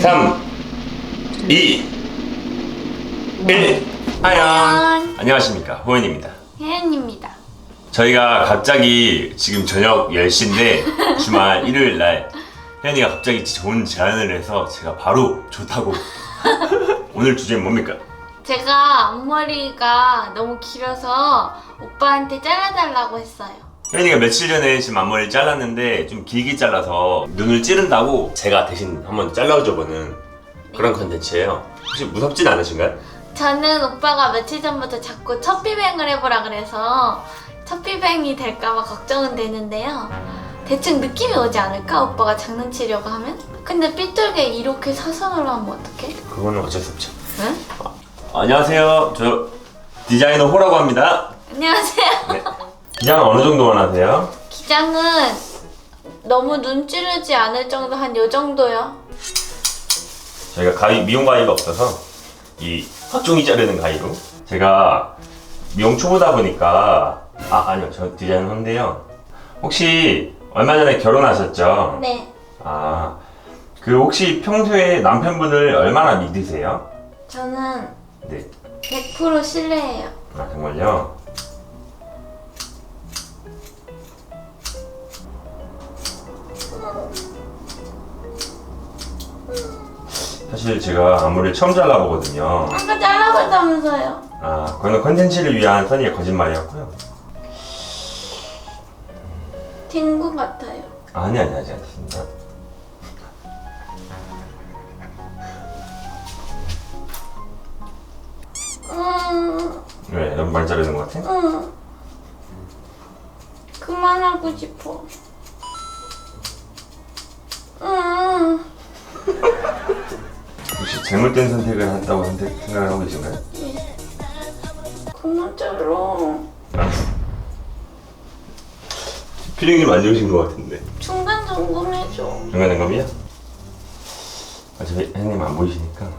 3, 2, 1. 안녕. 안녕하십니까. 호연입니다. 혜연입니다. 저희가 갑자기 지금 저녁 10시인데 주말 일요일 날 혜연이가 갑자기 좋은 제안을 해서 제가 바로 좋다고 오늘 주제는 뭡니까? 제가 앞머리가 너무 길어서 오빠한테 잘라달라고 했어요. 혜연이가 며칠 전에 지금 앞머리를 잘랐는데 좀 길게 잘라서 눈을 찌른다고 제가 대신 한번 잘라줘보는 그런 컨텐츠예요 혹시 무섭진 않으신가요? 저는 오빠가 며칠 전부터 자꾸 첫비뱅을 해보라 그래서 첫비뱅이 될까봐 걱정은 되는데요. 대충 느낌이 오지 않을까? 오빠가 장난치려고 하면? 근데 삐뚤게 이렇게 사선으로 하면 어떡해? 그거는 어쩔 수 없죠 응? 안녕하세요 저 디자이너 호라고 합니다 안녕하세요. 네. 기장 어느 정도만 하세요? 기장은 너무 눈 찌르지 않을 정도 한 요 정도요. 저희가 가위 미용 가위가 없어서 이 헛종이 자르는 가위로 제가 미용 초보다 보니까 아 아니요 저 디자인 한데요 혹시 얼마 전에 결혼하셨죠? 네. 아 그 혹시 평소에 남편분을 얼마나 믿으세요? 저는 네. 100% 신뢰해요. 아 정말요? 사실 제가 앞머리를 처음 잘라보거든요. 아까 잘라봤다면서요. 아, 그거는 컨텐츠를 위한 선의의 거짓말이었고요. 된 것 같아요. 아니, 아니, 하지 않습니다. 음, 왜? 너무 많이 자르는 것 같아? 음. 그만하고 싶어. 음, 혹시 잘못된 선택을 한다고 생각을 하고 계신가요? 그만 잘라. 필링이 안 좋으신 것 같은데. 중간 점검해줘. 중간 점검이요? 아, 저 형님 안 보이시니까.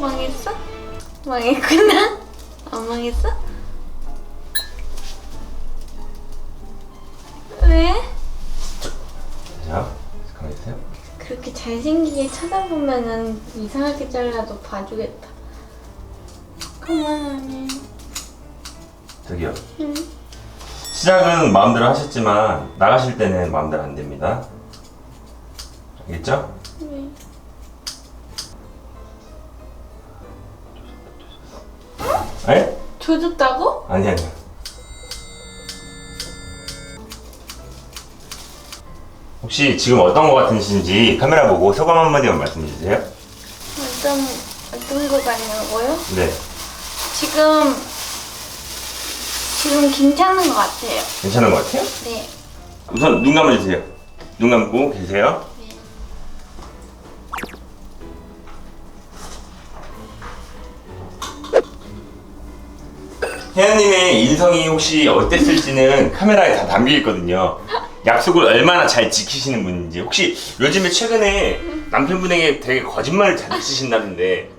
망했어? 망했구나. 안 망했어? 잘생기게 쳐다보면은 이상하게 잘라도 봐주겠다. 그만하네. 저기요. 응. 시작은 마음대로 하셨지만, 나가실 때는 마음대로 안 됩니다. 알겠죠? 왜? 에? 조졌다고? 아니, 아니. 혹시 지금 어떤 것 같으신지 카메라 보고 소감 한마디만 말씀해 주세요. 어떤 어떤 거 같냐고요? 네. 지금 지금 괜찮은 것 같아요. 괜찮은 것 같아요? 네. 우선 눈 감아주세요. 눈 감고 계세요. 네. 혜연님의 인성이 혹시 어땠을지는 카메라에 다 담겨 있거든요. 약속을 얼마나 잘 지키시는 분인지 혹시 요즘에 최근에 남편분에게 되게 거짓말을 자주 치신다는데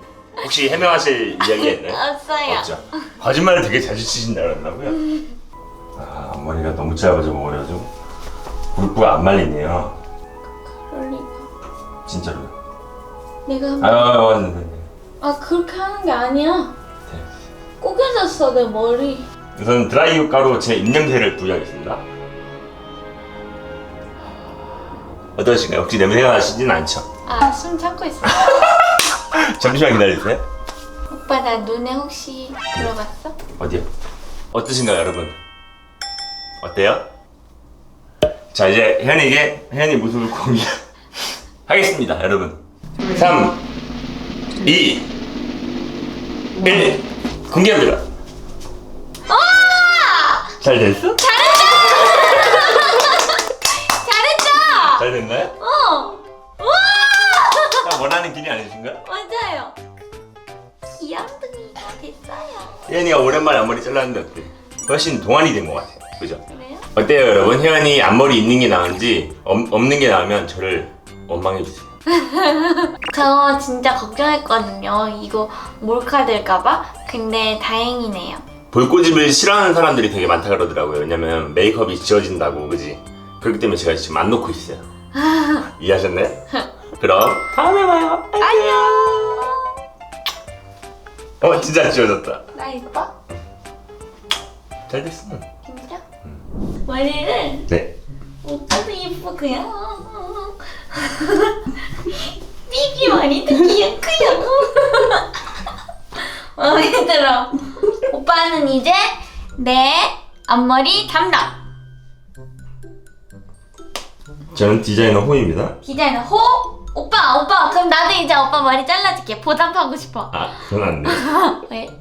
혹시 해명하실 이야기 있나요? 없어요. 없죠. 거짓말을 되게 자주 치신다 그랬나고요? 아 앞머리가 너무 짧아져 버려가지고 골프가 안 말리네요. 그럴 리가. 진짜로요. 내가 한 아, 번- 아, 맞네. 아 그렇게 하는 게 아니야. 네. 꼬개졌어 내 머리. 우선 드라이 효과로 제 입냄새를 부여하겠습니다. 어떠신가요? 혹시 냄새가 나시진 않죠? 아 숨 참고 있어. 잠시만 기다려주세요. 오빠 나 눈에 혹시 들어갔어? 어디요? 어떠신가요, 여러분? 어때요? 자, 이제 혜연이에게 혜연이 모습을 공개 하겠습니다, 여러분. 3, 2, 1, 공개합니다. 잘 됐어? 잘 됐나요? 어. 와 딱 원하는 길이 아니신가요? 맞아요. 귀염둥이가 됐어요. 혜연이가 오랜만에 앞머리 잘랐는데 어때? 훨씬 동안이 된 것 같아요. 그죠? 그래요? 어때요, 여러분? 혜연이 앞머리 있는 게 나은지 없, 없는 게 나으면 저를 원망해 주세요. 저 진짜 걱정했거든요. 이거 몰카 될까봐. 근데 다행이네요. 볼꼬집을 싫어하는 사람들이 되게 많다 그러더라고요. 왜냐면 메이크업이 지워진다고, 그지? 그렇기 때문에 제가 지금 안 놓고 있어요. 이해하셨나요? 그럼 다음에 봐요. 안녕. 어 진짜 지워졌다. 나 이뻐? 잘 됐어. 진짜? 머리를 네. 오빠도 이쁘고요. 삐삐 머리도 귀엽고요. 마음에 들어. 오빠는 이제 내 앞머리 담당. 저는 디자이너 호입니다. 디자이너 호? 오빠, 오빠, 그럼 나도 이제 오빠 머리 잘라줄게. 보답하고 싶어. 아 그건 안 돼. 왜?